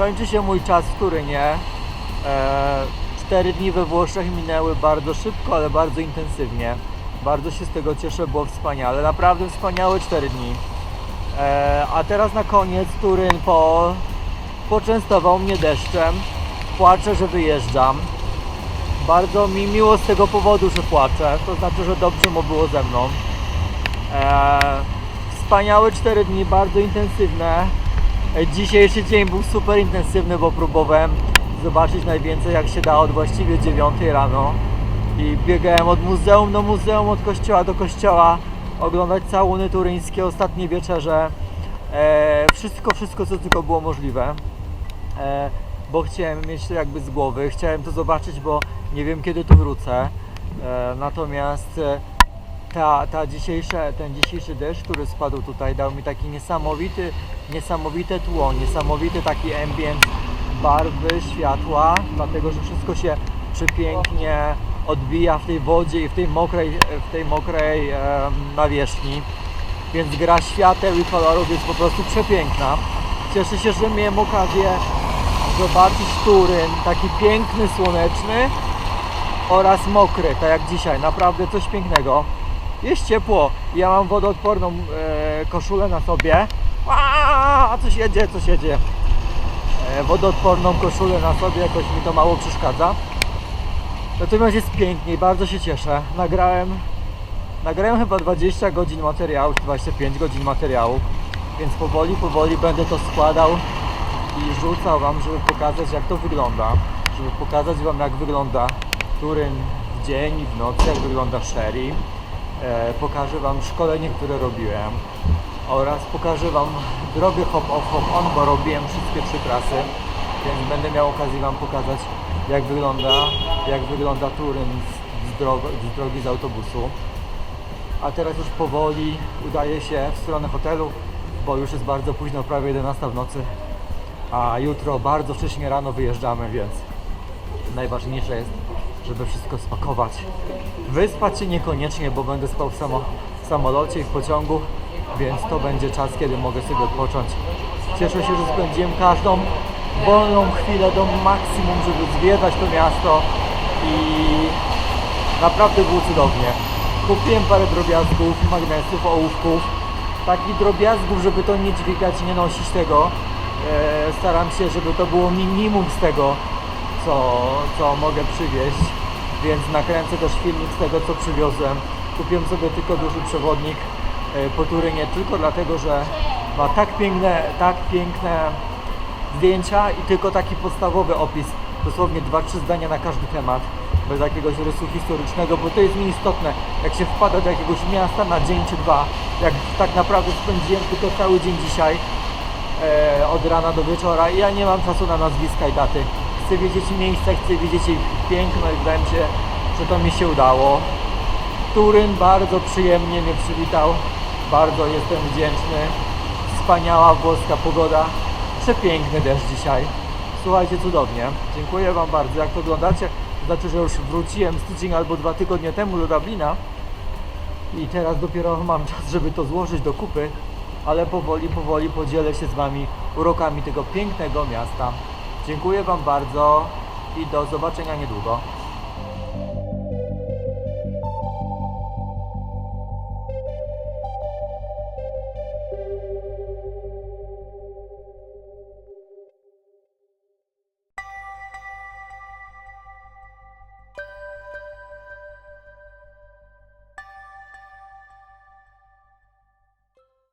Kończy się mój czas w Turynie. E, Cztery dni we Włoszech minęły bardzo szybko, ale bardzo intensywnie. Bardzo się z tego cieszę, było wspaniale. Naprawdę wspaniałe cztery dni. E, a teraz na koniec Turyn po, poczęstował mnie deszczem. Płaczę, że wyjeżdżam. Bardzo mi miło z tego powodu, że płaczę. To znaczy, że dobrze mu było ze mną. E, wspaniałe 4 dni, bardzo intensywne. E, Dzisiejszy dzień był super intensywny, bo próbowałem zobaczyć najwięcej jak się da od właściwie 9 rano. I biegałem od muzeum do muzeum, od kościoła do kościoła, oglądać całuny turyńskie, ostatnie wieczerze. E, wszystko, wszystko co tylko było możliwe. E, bo chciałem mieć to jakby z głowy, chciałem to zobaczyć, bo nie wiem kiedy tu wrócę. E, natomiast e, ta, ta dzisiejsza, ten dzisiejszy deszcz, który spadł tutaj, dał mi taki niesamowity, niesamowite tło, niesamowity taki ambient barwy, światła, dlatego że wszystko się przepięknie odbija w tej wodzie i w tej mokrej, w tej mokrej em, nawierzchni. Więc gra świateł i kolorów jest po prostu przepiękna. Cieszę się, że miałem okazję zobaczyć Turyn, taki piękny, słoneczny oraz mokry, tak jak dzisiaj. Naprawdę coś pięknego. Jest ciepło. Ja mam wodoodporną e, koszulę na sobie. A, coś jedzie, coś jedzie. E, wodoodporną koszulę na sobie, jakoś mi to mało przeszkadza. Natomiast jest pięknie i bardzo się cieszę. Nagrałem, nagrałem chyba 20 godzin materiału, czy 25 godzin materiału, więc powoli, powoli będę to składał i rzucał Wam, żeby pokazać jak to wygląda, żeby pokazać Wam jak wygląda Turyn w dzień i w nocy, jak wygląda Sherry. E, pokażę Wam szkolenie, które robiłem oraz pokażę Wam drogę hop off, hop on, bo robiłem wszystkie trzy trasy, więc będę miał okazję Wam pokazać jak wygląda, jak wygląda Turyn z, drogi, z drogi z autobusu. A teraz już powoli udaję się w stronę hotelu, bo już jest bardzo późno, prawie 11 w nocy. A jutro bardzo wcześnie rano wyjeżdżamy, więc najważniejsze jest, żeby wszystko spakować. Wyspać się niekoniecznie, bo będę spał w, samo, w samolocie i w pociągu, więc to będzie czas, kiedy mogę sobie odpocząć. Cieszę się, że spędziłem każdą wolną chwilę do maksimum, żeby zwiedzać to miasto i naprawdę było cudownie. Kupiłem parę drobiazgów, magnesów, ołówków, takich drobiazgów, żeby to nie dźwigać, nie nosić tego. E, staram się, żeby to było minimum z tego, co, co mogę przywieźć, więc nakręcę też filmik z tego, co przywiozłem. Kupiłem sobie tylko duży przewodnik e, po Turynie, tylko dlatego, że ma tak piękne, tak piękne zdjęcia i tylko taki podstawowy opis, dosłownie 2-3 zdania na każdy temat, bez jakiegoś rysu historycznego, bo to jest mi istotne, jak się wpada do jakiegoś miasta na dzień czy dwa, jak tak naprawdę spędziłem tylko cały dzień dzisiaj, e, od rana do wieczora i ja nie mam czasu na nazwiska i daty. Chcę wiedzieć miejsca, chcę wiedzieć ich piękno i wydaje mi się, że to mi się udało. Turyn bardzo przyjemnie mnie przywitał, bardzo jestem wdzięczny. Wspaniała włoska pogoda, przepiękny deszcz dzisiaj. Słuchajcie, cudownie. Dziękuję Wam bardzo. Jak to oglądacie, znaczy, że już wróciłem z tydzień albo dwa tygodnie temu do Dublina i teraz dopiero mam czas, żeby to złożyć do kupy, ale powoli, powoli podzielę się z Wami urokami tego pięknego miasta. Dziękuję Wam bardzo i do zobaczenia niedługo.